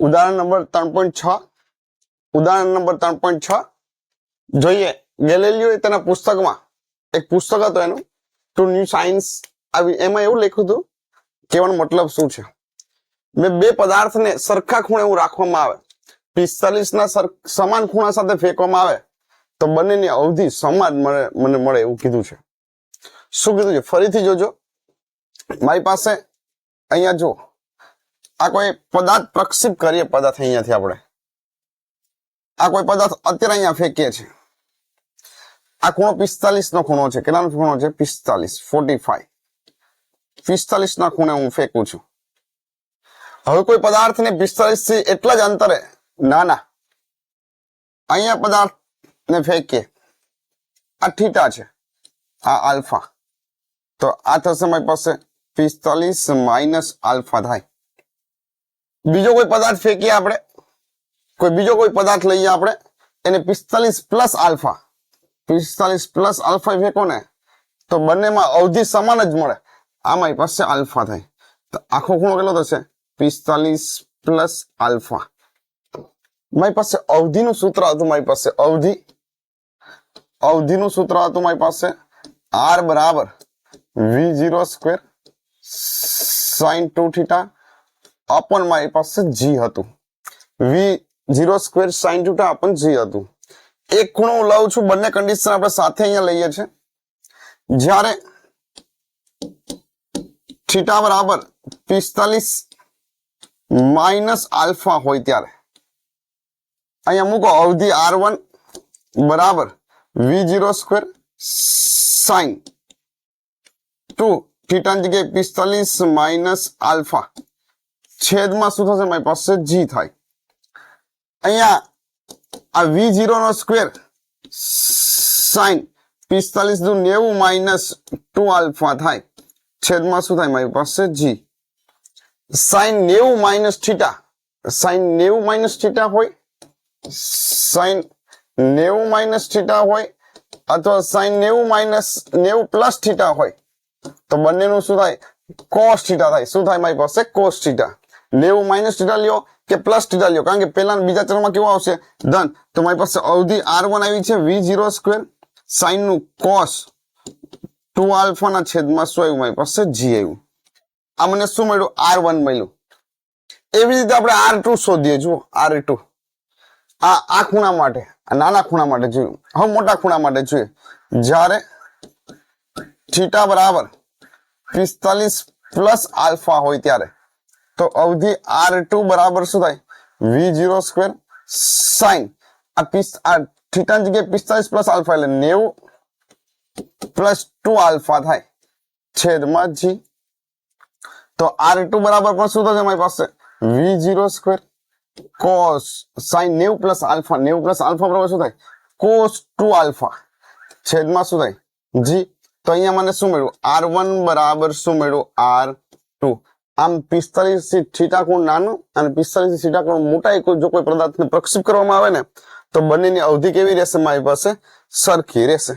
ઉદાહરણ નંબર ત્રણ પોઈન્ટ છ. ઉદાહરણ નંબર ત્રણ પોઈન્ટ છ. જોઈએ ગેલેલિયો તેના પુસ્તકમાં, એક પુસ્તક હતું એનું ટુ ન્યૂ સાયન્સ આવી, એમાં એવું લખ્યું હતું, કહેવાનો મતલબ શું છે? મેં બે પદાર્થને સરખા ખૂણે એવું રાખવામાં આવે. પિસ્તાલીસ ના સમાન ખૂણા સાથે ફેંકવામાં આવે, તો બંનેની અવધિ સમાન મળે, મને મળે એવું કીધું છે. શું કીધું છે? ફરીથી જોજો. મારી પાસે, અહીંયા જો આ કોઈ પદાર્થ પ્રક્ષિપ કરીએ, પદાર્થ અહીંયાથી આપણે. આ કોઈ પદાર્થ અત્યારે અહીંયા ફેંકીએ છીએ. આ ખૂણો પિસ્તાલીસ નો ખૂણો છે. કેટલાનો ખૂણો છે? પિસ્તાલીસ. ફોર્ટી ફાઈવ પિસ્તાલીસ ના ખૂણે હું ફેંકું છું. હવે કોઈ પદાર્થને પિસ્તાલીસથી એટલા જ અંતરે, ના ના. અહીંયા પદાર્થ ને ફેંકીએ. આ થીટા છે. આ આલ્ફા. તો આ થશે મારી પાસે પિસ્તાલીસ માઇનસ આલ્ફા થાય. બીજો કોઈ પદાર્થ ફેંકીએ આપણે? કોઈ બીજો કોઈ પદાર્થ લઈએ આપણે? એને પિસ્તાલીસ પ્લસ આલ્ફા. પિસ્તાલીસ પ્લસ આલ્ફા ફેંકો ને, તો બંનેમાં અવધિ સમાન જ મળે. આ મારી પાસે આલ્ફા થાય. તો આખો ખૂણો કેટલો થશે? પિસ્તાલીસ પ્લસ આલ્ફા. મારી પાસે અવધિનું સૂત્ર હતું, મારી પાસે અવધિ. અવધિનું સૂત્ર હતું, મારી પાસે આર બરાબર V zero square sine two theta અપન મારી પાસે જી હતું. V zero square sine two અપન G હતું. એક ખૂણો હું લઉં છું, બંને કન્ડિશન આપણે સાથે અહીંયા લઈએ છીએ. જ્યારે થીટા બરાબર પિસ્તાલીસ માઇનસ આલ્ફા હોય ત્યારે. અહીંયા મૂકો, અવધિ આર વન બરાબર V zero square sine two થીટાની જગ્યાએ પિસ્તાલીસ માઇનસ આલ્ફા છેદમાં શું થશે? મારી પાસે જી થાય. અહીંયા આ વી જીરો નો સ્ક્વેર સાઈન પિસ્તાલીસ દુ નેવું માઇનસ ટુ આલ્ફા થાય. છેદમાં શું થાય? મારી પાસે જી સાઈન નેવું માઇનસ થીટા સાઈન નેવું માઇનસ થીટા હોય? સાઈન નેવું માઇનસ થીટા હોય? અથવા સાઈન નેવું માઇનસ નેવું પ્લસ થીટા હોય? તો બંનેનું શું થાય? કોસ થીટા થાય. શું થાય? મારી પાસે કોસ થીટા નેવું માઇનસ થીટા લ્યો કે પ્લસ થીટા લ્યો કારણ કે પહેલા બીજા ચરણમાં કેવું આવશે? ધન તો મારી પાસે અવધિ આર વન આવી છે વી જીરો સ્ક્વેર સાઇનનું કોસ ટુ આલ્ફા ના છેદમાં શું આવ્યું? મારી પાસે જી આવ્યું. આ મને શું મળ્યું? આર વન મળ્યું. એવી રીતે આપણે આર ટુ શોધીએ. જુઓ આર ટુ આ આ ખૂણા માટે, આ નાના ખૂણા માટે જોયું. હવે મોટા ખૂણા માટે જોઈએ. જ્યારે થીટા બરાબર પિસ્તાલીસ પ્લસ આલ્ફા હોય ત્યારે તો અવધિ આર ટુ બરાબર શું થાય? વી જીરો સ્ક્વેર સાઈન આ પિસ આ થીટાની જગ્યાએ પિસ્તાલીસ પ્લસ આલ્ફા એટલે નેવું પ્લસ ટુ આલ્ફા થાય. છેદમાં જી તો આર ટુ બરાબર પણ શું થશે મારી પાસે? V zero square cos sine નેવું પ્લસ આલ્ફા નેવું પ્લસ આલ્ફા બરાબર શું થાય? કોસ ટુ આલ્ફા છેદમાં શું થાય? જી તો અહીંયા મને શું મળ્યું? આર વન બરાબર શું મળ્યું? આર ટુ આમ પિસ્તાલીસથી થીટા કોણ નાનું અને પિસ્તાલીસથી થીટા કોણ મોટા કોઈ જો કોઈ પદાર્થને પ્રક્ષેપ કરવામાં આવે ને, તો બંનેની અવધિ કેવી રહેશે? મારી પાસે સરખી રહેશે.